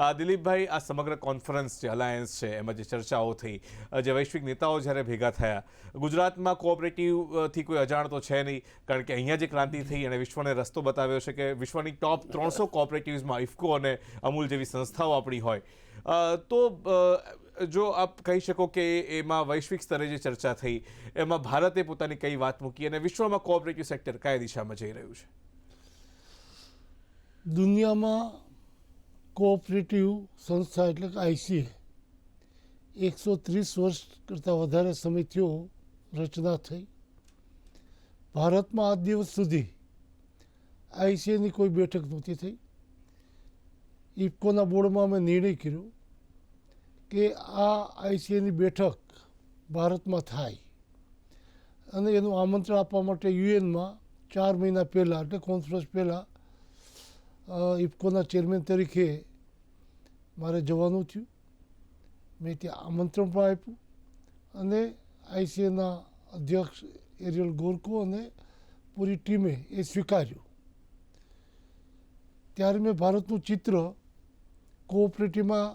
દિલીપભાઈ, આ સમગ્ર કોન્ફરન્સ જે અલાયન્સ છે, એમાં જે ચર્ચાઓ થઈ, જે વૈશ્વિક નેતાઓ જ્યારે ભેગા થયા, ગુજરાતમાં કોઓપરેટિવથી કોઈ અજાણ તો છે નહીં, કારણ કે અહીંયા જે ક્રાંતિ થઈ અને વિશ્વને રસ્તો બતાવ્યો છે કે વિશ્વની ટોપ ત્રણસો કોઓપરેટિવ્સમાં ઇફકો અને અમૂલ જેવી સંસ્થાઓ આપણી હોય. તો જો આપ કહી શકો કે એમાં વૈશ્વિક સ્તરે જે ચર્ચા થઈ, એમાં ભારતે પોતાની કઈ વાત મૂકી અને વિશ્વમાં કોઓપરેટિવ સેક્ટર કયા દિશામાં જઈ રહ્યું છે? દુનિયામાં કોઓપરેટિવ સંસ્થા એટલે કે આઈસીએ એકસો ત્રીસ વર્ષ કરતાં વધારે સમય રચના થઈ. ભારતમાં આજ દિવસ સુધી આઈસીએની કોઈ બેઠક નહોતી થઈ. ઇફકોના બોર્ડમાં અમે નિર્ણય કર્યો કે આ આઈસીએની બેઠક ભારતમાં થાય અને એનું આમંત્રણ આપવા માટે યુએનમાં ચાર મહિના પહેલાં એટલે કોન્ફરન્સ પહેલાં ઇફકોના ચેરમેન તરીકે મારે જવાનું થયું. મેં ત્યાં આમંત્રણ પણ આપ્યું અને આઈસીએના અધ્યક્ષ એરિયલ ગોરકો અને પૂરી ટીમે એ સ્વીકાર્યું. ત્યારે મેં ભારતનું ચિત્ર કોઓપરેટિવમાં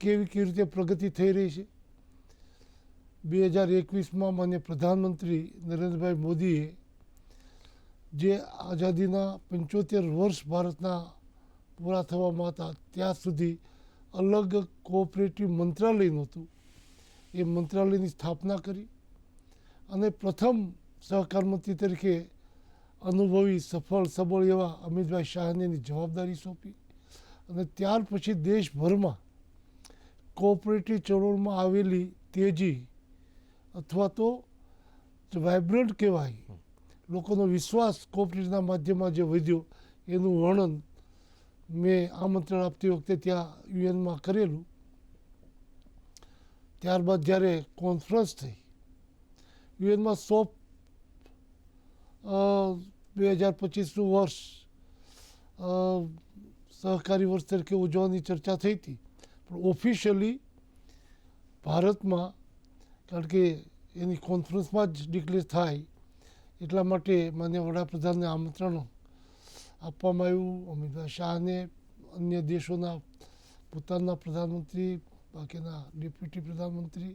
કેવી કેવી રીતે પ્રગતિ થઈ રહી છે. બે હજાર એકવીસમાં માન્ય પ્રધાનમંત્રી નરેન્દ્રભાઈ મોદીએ જે આઝાદીના પંચોતેર વર્ષ ભારતના પૂરા થવામાં હતા ત્યાં સુધી અલગ કોઓપરેટિવ મંત્રાલય નહોતું એ મંત્રાલયની સ્થાપના કરી અને પ્રથમ સહકાર મંત્રી તરીકે અનુભવી, સફળ, સબળ એવા અમિતભાઈ શાહને એની જવાબદારી સોંપી અને ત્યાર પછી દેશભરમાં કોઓપરેટિવ ચળવળમાં આવેલી તેજી અથવા તો વાઇબ્રન્ટ કહેવાય લોકોનો વિશ્વાસ કોઓપરેટિવના માધ્યમમાં જે વધ્યો, એનું વર્ણન મેં આમંત્રણ આપતી વખતે ત્યાં યુએનમાં કરેલું. ત્યારબાદ જ્યારે કોન્ફરન્સ થઈ, યુએનમાં સો બે હજાર પચીસનું વર્ષ સહકારી વર્ષ તરીકે ઉજવવાની ચર્ચા થઈ હતી. પણ ઓફિશિયલી ભારતમાં, કારણ કે એની કોન્ફરન્સમાં જ ડિક્લેર થાય એટલા માટે માન્ય વડાપ્રધાનને આમંત્રણ આપવામાં આવ્યું. અમિતભાઈ શાહને અન્ય દેશોના ભૂતાનના પ્રધાનમંત્રી, બાકીના ડેપ્યુટી પ્રધાનમંત્રી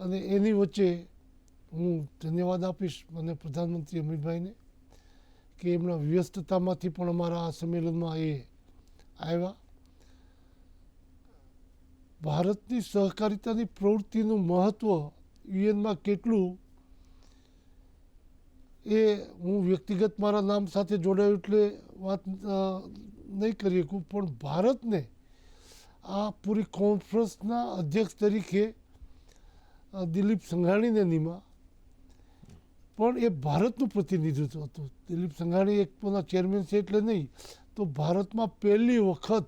અને એની વચ્ચે હું ધન્યવાદ આપીશ મને પ્રધાનમંત્રી અમિતભાઈને કે એમના વ્યસ્તતામાંથી પણ અમારા આ સંમેલનમાં એ આવ્યા. ભારતની સહકારિતાની પ્રવૃત્તિનું મહત્ત્વ યુએનમાં કેટલું એ હું વ્યક્તિગત મારા નામ સાથે જોડાયું એટલે વાત નહીં કરી શકું, પણ ભારતને આ પૂરી કોન્ફરન્સના અધ્યક્ષ તરીકે દિલીપ સંઘાણીને નિમા. પણ એ ભારતનું પ્રતિનિધિત્વ હતું. દિલીપ સંઘાણી એક પોતાના ચેરમેન છે એટલે નહીં, તો ભારતમાં પહેલી વખત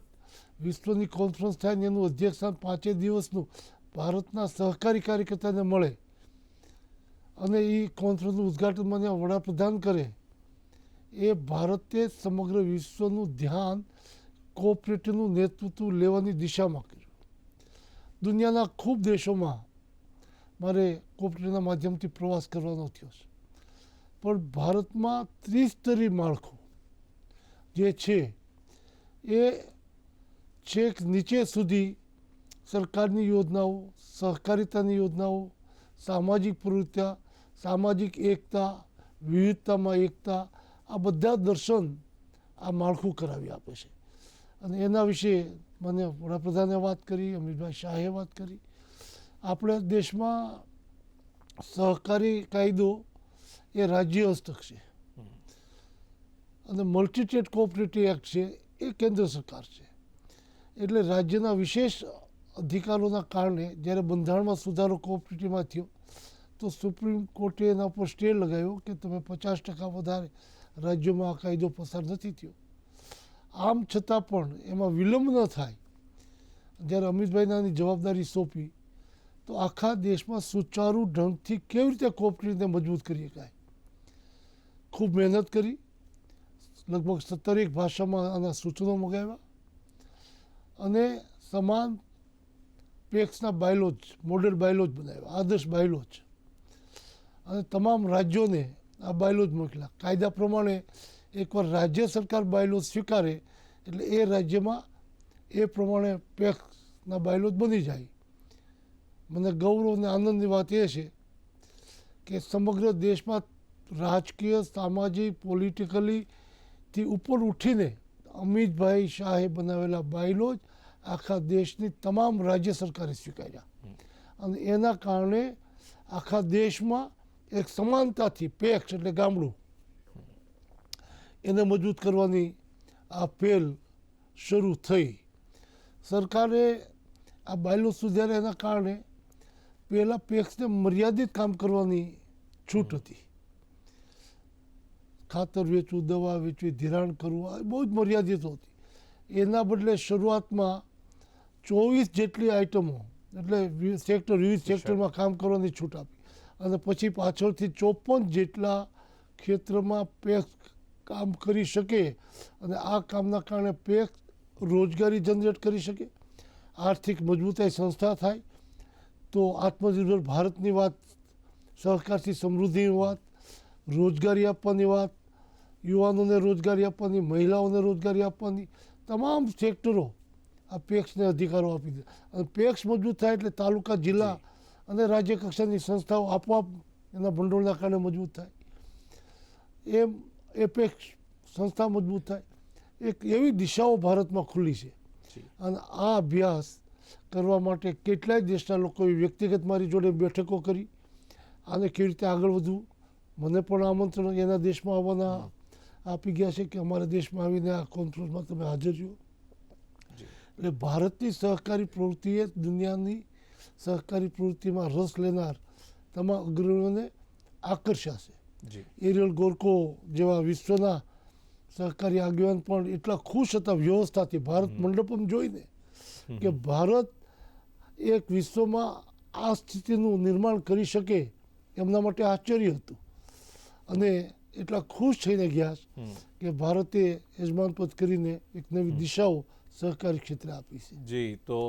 વિશ્વની કોન્ફરન્સ થાય ને એનું અધ્યક્ષસ્થાન પાંચે દિવસનું ભારતના સહકારી કાર્યકર્તાને મળે. અને એ કોન્ફરન્સનું ઉદ્ઘાટન મને વડાપ્રધાન કરે. એ ભારતે સમગ્ર વિશ્વનું ધ્યાન કોઓપરેટિવનું નેતૃત્વ લેવાની દિશામાં કર્યું. દુનિયાના ખૂબ દેશોમાં મારે કોઓપરેટિવના માધ્યમથી પ્રવાસ કરવાનો થયો છે. પણ ભારતમાં ત્રિસ્તરી માળખું જે છે, એ છેક નીચે સુધી સરકારની યોજનાઓ, સહકારિતાની યોજનાઓ, સામાજિક પ્રવૃત્તિઓ સામાજિક એકતા, વિવિધતામાં એકતા, આ બધા દર્શન આ માળખું કરાવી આપે છે. અને એના વિશે મને વડાપ્રધાને વાત કરી અમિતભાઈ શાહે વાત કરી. આપણે દેશમાં સહકારી કાયદો એ રાજ્ય હસ્તક છે. અને મલ્ટીટેટ કોઓપરેટિવ એક્ટ છે એ કેન્દ્ર સરકાર છે. એટલે રાજ્યના વિશેષ અધિકારોના કારણે જ્યારે બંધારણમાં સુધારો કોઓપરેટિવમાં થયો તો સુપ્રીમ કોર્ટે એના પર સ્ટે લગાવ્યો કે તમે પચાસ ટકા વધારે રાજ્યોમાં આ કાયદો પસાર નથી થયો. આમ છતાં પણ એમાં વિલંબ ન થાય, જ્યારે અમિતભાઈને આની જવાબદારી સોંપી, તો આખા દેશમાં સુચારુ ઢંગથી કેવી રીતે કોઓપરેટિવને મજબૂત કરી શકાય ખૂબ મહેનત કરી, લગભગ સત્તરેક ભાષામાં આના સૂચનો મગાવ્યા, અને સમાન પેક્સના બાયલોજ, મોડેલ બાયલોજ બનાવ્યા, આદર્શ બાયલોજ. અને તમામ રાજ્યોને આ બાયલોજ મોકલ્યા. કાયદા પ્રમાણે એકવાર રાજ્ય સરકાર બાયલોજ સ્વીકારે એટલે એ રાજ્યમાં એ પ્રમાણે પેક્સના બાયલોજ બની જાય. મને ગૌરવ અને આનંદની વાત એ છે કે સમગ્ર દેશમાં રાજકીય સામાજિક પોલિટિકલીથી ઉપર ઉઠીને અમિતભાઈ શાહે બનાવેલા બાયલોજ આખા દેશની તમામ રાજ્ય સરકારે સ્વીકાર્યા. અને એના કારણે આખા દેશમાં એક સમાનતાથી પેક્સ એટલે ગામડું એને મજબૂત કરવાની આ પહેલ શરૂ થઈ સરકારે આ બાયલો સુધારે એના કારણે પહેલાં પેક્સને મર્યાદિત કામ કરવાની છૂટ હતી ખાતર વેચવું દવા વેચવી ધિરાણ કરવું આ બહુ જ મર્યાદિત હતી એના બદલે શરૂઆતમાં ચોવીસ જેટલી આઇટમો એટલે સેક્ટર વિવિધ સેક્ટરમાં કામ કરવાની છૂટ આપી અને પછી પાછળથી ચોપન જેટલા ક્ષેત્રમાં પેક્સ કામ કરી શકે અને આ કામના કારણે પેક્સ રોજગારી જનરેટ કરી શકે, આર્થિક મજબૂતાઈ સંસ્થા થાય, તો આત્મનિર્ભર ભારતની વાત, સહકારથી સમૃદ્ધિની વાત, રોજગારી આપવાની વાત, યુવાનોને રોજગારી આપવાની, મહિલાઓને રોજગારી આપવાની, તમામ સેક્ટરો આ પેક્સને અધિકારો આપી દીધા અને પેક્સ મજબૂત થાય એટલે તાલુકા, જિલ્લા અને રાજ્ય કક્ષાની સંસ્થાઓ આપોઆપ એના ભંડોળના કારણે મજબૂત થાય. એમ એપેક્ષ સંસ્થા મજબૂત થાય. એક એવી દિશાઓ ભારતમાં ખુલ્લી છે. અને આ અભ્યાસ કરવા માટે કેટલાય દેશના લોકોએ વ્યક્તિગત મારી જોડે બેઠકો કરી. આને કેવી રીતે આગળ વધવું? મને પણ આમંત્રણ એના દેશમાં આવવાના આપી ગયા છે કે અમારા દેશમાં આવીને આ કોન્ફરન્સમાં તમે હાજર છો એટલે ભારતની સહકારી પ્રવૃત્તિએ દુનિયાની સહકારી પ્રવૃત્તિમાં રસ લેનાર તમામ અગ્રણીઓને આકર્ષાશે એરિયલ ગોરકો જેવા વિશ્વના સહકારી આગેવાન પણ એટલા ખુશ હતા વ્યવસ્થાથી ભારત મંડપમ જોઈને કે ભારત એક વિશ્વમાં આ સ્થિતિનું નિર્માણ કરી શકે એમના માટે આશ્ચર્ય હતું અને એટલા ખુશ થઈને ગયા. કે ભારતે યજમાનપદ કરીને એક નવી દિશાઓ સહકારી ક્ષેત્રે આપી છે જી તો